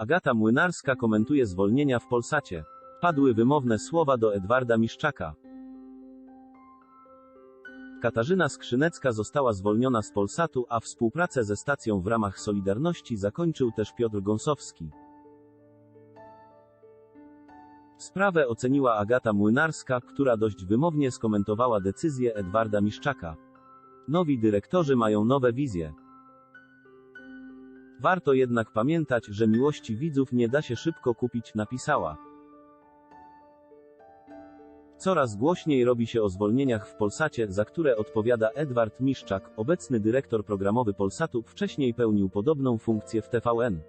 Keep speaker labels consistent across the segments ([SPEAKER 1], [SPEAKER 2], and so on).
[SPEAKER 1] Agata Młynarska komentuje zwolnienia w Polsacie. Padły wymowne słowa do Edwarda Miszczaka. Katarzyna Skrzynecka została zwolniona z Polsatu, a współpracę ze stacją w ramach Solidarności zakończył też Piotr Gąsowski. Sprawę oceniła Agata Młynarska, która dość wymownie skomentowała decyzję Edwarda Miszczaka. Nowi dyrektorzy mają nowe wizje. Warto jednak pamiętać, że miłości widzów nie da się szybko kupić, napisała. Coraz głośniej robi się o zwolnieniach w Polsacie, za które odpowiada Edward Miszczak, obecny dyrektor programowy Polsatu, wcześniej pełnił podobną funkcję w TVN.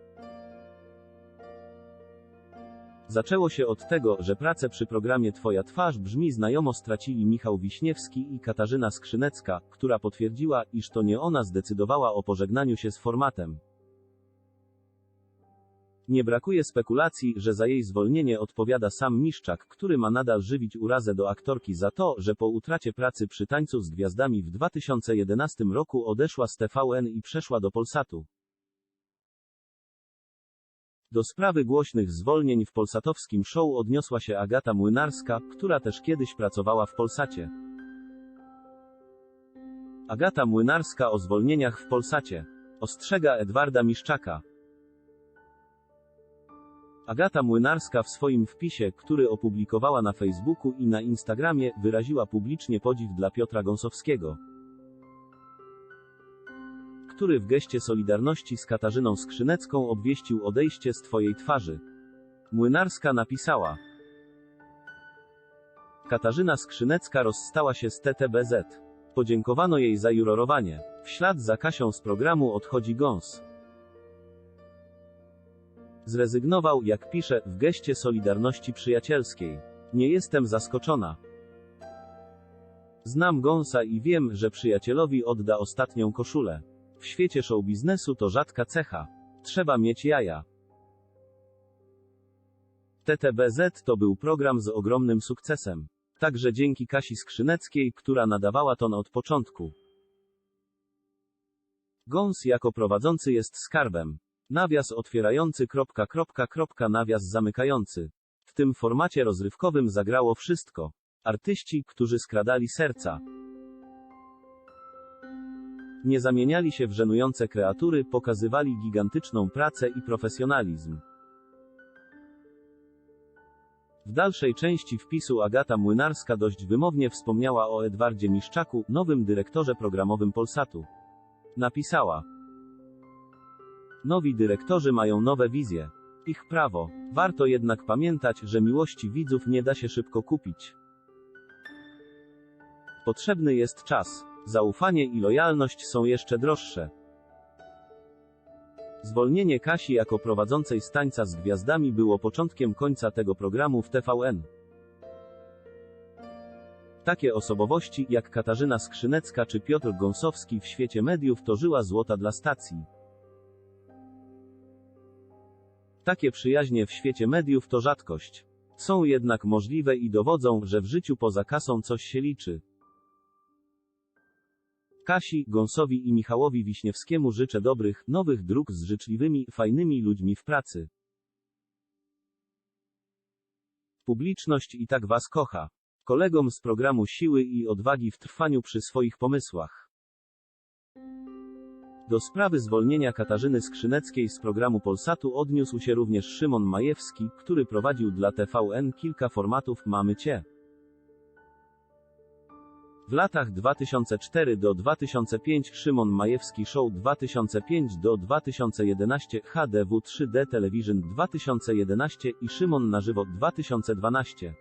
[SPEAKER 1] Zaczęło się od tego, że pracę przy programie Twoja twarz brzmi znajomo stracili Michał Wiśniewski i Katarzyna Skrzynecka, która potwierdziła, iż to nie ona zdecydowała o pożegnaniu się z formatem. Nie brakuje spekulacji, że za jej zwolnienie odpowiada sam Miszczak, który ma nadal żywić urazę do aktorki za to, że po utracie pracy przy tańcu z gwiazdami w 2011 roku odeszła z TVN i przeszła do Polsatu. Do sprawy głośnych zwolnień w polsatowskim show odniosła się Agata Młynarska, która też kiedyś pracowała w Polsacie. Agata Młynarska o zwolnieniach w Polsacie. Ostrzega Edwarda Miszczaka. Agata Młynarska w swoim wpisie, który opublikowała na Facebooku i na Instagramie, wyraziła publicznie podziw dla Piotra Gąsowskiego, który w geście solidarności z Katarzyną Skrzynecką obwieścił odejście z Twojej twarzy. Młynarska napisała. Katarzyna Skrzynecka rozstała się z TTBZ. Podziękowano jej za jurorowanie. W ślad za Kasią z programu odchodzi Gąs. Zrezygnował, jak pisze, w geście solidarności przyjacielskiej. Nie jestem zaskoczona. Znam Gąsa i wiem, że przyjacielowi odda ostatnią koszulę. W świecie show biznesu to rzadka cecha. Trzeba mieć jaja. TTBZ to był program z ogromnym sukcesem. Także dzięki Kasi Skrzyneckiej, która nadawała ton od początku. Gąs jako prowadzący jest skarbem. Nawias otwierający kropka kropka kropka nawias zamykający. W tym formacie rozrywkowym zagrało wszystko. Artyści, którzy skradali serca. Nie zamieniali się w żenujące kreatury, pokazywali gigantyczną pracę i profesjonalizm. W dalszej części wpisu Agata Młynarska dość wymownie wspomniała o Edwardzie Miszczaku, nowym dyrektorze programowym Polsatu. Napisała: Nowi dyrektorzy mają nowe wizje. Ich prawo. Warto jednak pamiętać, że miłości widzów nie da się szybko kupić. Potrzebny jest czas. Zaufanie i lojalność są jeszcze droższe. Zwolnienie Kasi jako prowadzącej stańca z gwiazdami było początkiem końca tego programu w TVN. Takie osobowości, jak Katarzyna Skrzynecka czy Piotr Gąsowski w świecie mediów to żyła złota dla stacji. Takie przyjaźnie w świecie mediów to rzadkość. Są jednak możliwe i dowodzą, że w życiu poza kasą coś się liczy. Kasi, Gąsowi i Michałowi Wiśniewskiemu życzę dobrych, nowych dróg z życzliwymi, fajnymi ludźmi w pracy. Publiczność i tak was kocha. Kolegom z programu Siły i Odwagi w trwaniu przy swoich pomysłach. Do sprawy zwolnienia Katarzyny Skrzyneckiej z programu Polsatu odniósł się również Szymon Majewski, który prowadził dla TVN kilka formatów Mamy Cię. W latach 2004 do 2005 Szymon Majewski Show 2005 do 2011 HDW 3D Television 2011 i Szymon na żywo 2012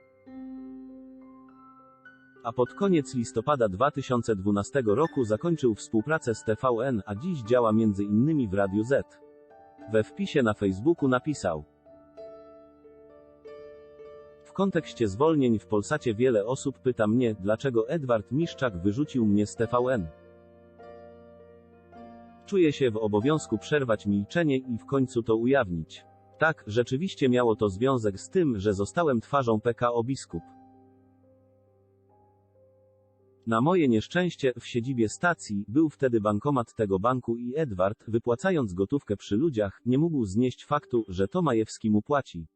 [SPEAKER 1] a pod koniec listopada 2012 roku zakończył współpracę z TVN, a dziś działa innymi w Radiu Z. We wpisie na Facebooku napisał: W kontekście zwolnień w Polsacie wiele osób pyta mnie, dlaczego Edward Miszczak wyrzucił mnie z TVN. Czuję się w obowiązku przerwać milczenie i w końcu to ujawnić. Tak, rzeczywiście miało to związek z tym, że zostałem twarzą PKO Biskup. Na moje nieszczęście, w siedzibie stacji, był wtedy bankomat tego banku i Edward, wypłacając gotówkę przy ludziach, nie mógł znieść faktu, że to Majewski mu płaci.